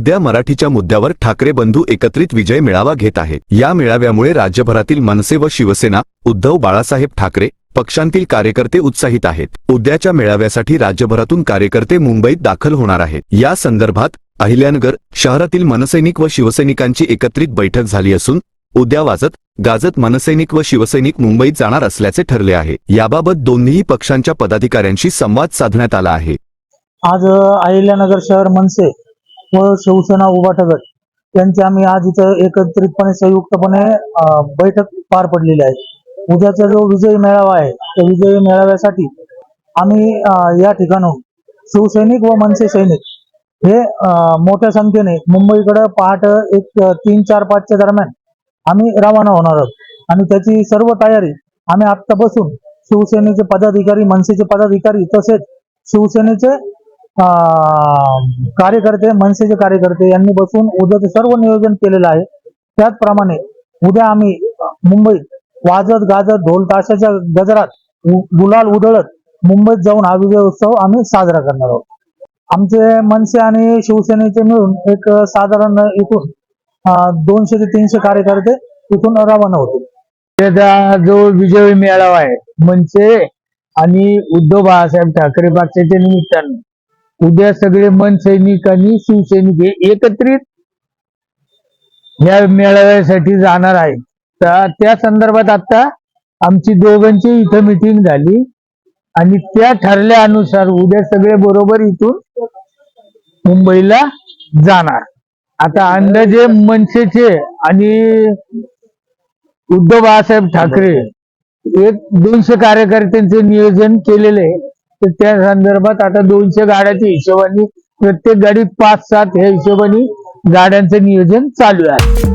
उद्या मराठीच्या मुद्द्यावर ठाकरे बंधू एकत्रित विजय मेळावा घेत आहेत. या मेळाव्यामुळे राज्यभरातील मनसे व शिवसेना उद्धव बाळासाहेब ठाकरे पक्षांतील कार्यकर्ते उत्साहित आहेत. उद्याच्या मेळाव्यासाठी राज्यभरातून कार्यकर्ते मुंबईत दाखल होणार आहेत. या संदर्भात अहिल्यानगर शहरातील मनसैनिक व शिवसैनिकांची एकत्रित बैठक झाली असून उद्या वाजत गाजत मनसैनिक व शिवसैनिक मुंबईत जाणार असल्याचे ठरले आहे. याबाबत दोन्ही पक्षांच्या पदाधिकाऱ्यांशी संवाद साधण्यात आला आहे. आज अहिल्यानगर शहर मनसे व शिवसेना उभाटा गट यांची आम्ही आज इथं एकत्रितपणे संयुक्तपणे बैठक पार पडलेली आहे. उद्याचा जो विजयी मेळावा आहे त्या विजयी मेळाव्यासाठी आम्ही या ठिकाणून शिवसैनिक व मनसे सैनिक हे मोठ्या संख्येने मुंबईकडे पहाट एक तीन चार पाचच्या दरम्यान आम्ही रवाना होणार आहोत. आणि त्याची सर्व तयारी आम्ही आत्तापासून शिवसेनेचे पदाधिकारी मनसेचे पदाधिकारी तसेच शिवसेनेचे कार्यकर्ते मनसेचे कार्यकर्ते यांनी बसून उद्याचं सर्व नियोजन केलेलं आहे. त्याचप्रमाणे उद्या आम्ही मुंबईत वाजत गाजत ढोल ताशाच्या गजरात गुलाल उधळत मुंबईत जाऊन हा विजय उत्सव आम्ही साजरा करणार आहोत. आमचे मनसे आणि शिवसेनेचे मिळून एक साधारण इथून दोनशे ते तीनशे कार्यकर्ते इथून रवाना होतील. त्याचा जो विजय मेळावा आहे मनसे आणि उद्धव बाळासाहेब ठाकरे पक्षाच्या निमित्तानं उद्या सगळे मन सैनिक आणि शिवसैनिक हे एकत्रित या मेळाव्यासाठी जाणार आहेत. तर त्या संदर्भात आता आमची दोघांची इथं मिटिंग झाली. आणि त्या ठरल्यानुसार उद्या सगळे बरोबर इथून मुंबईला जाणार. आता अंदाजे मनसेचे आणि उद्धव बाळासाहेब ठाकरे एक दोनशे कार्यकर्त्यांचे नियोजन केलेले आहे. तर त्या संदर्भात आता दोनशे गाड्याच्या हिशोबाने प्रत्येक गाडीत पाच सात ह्या हिशोबाने गाड्यांचं नियोजन चालू आहे.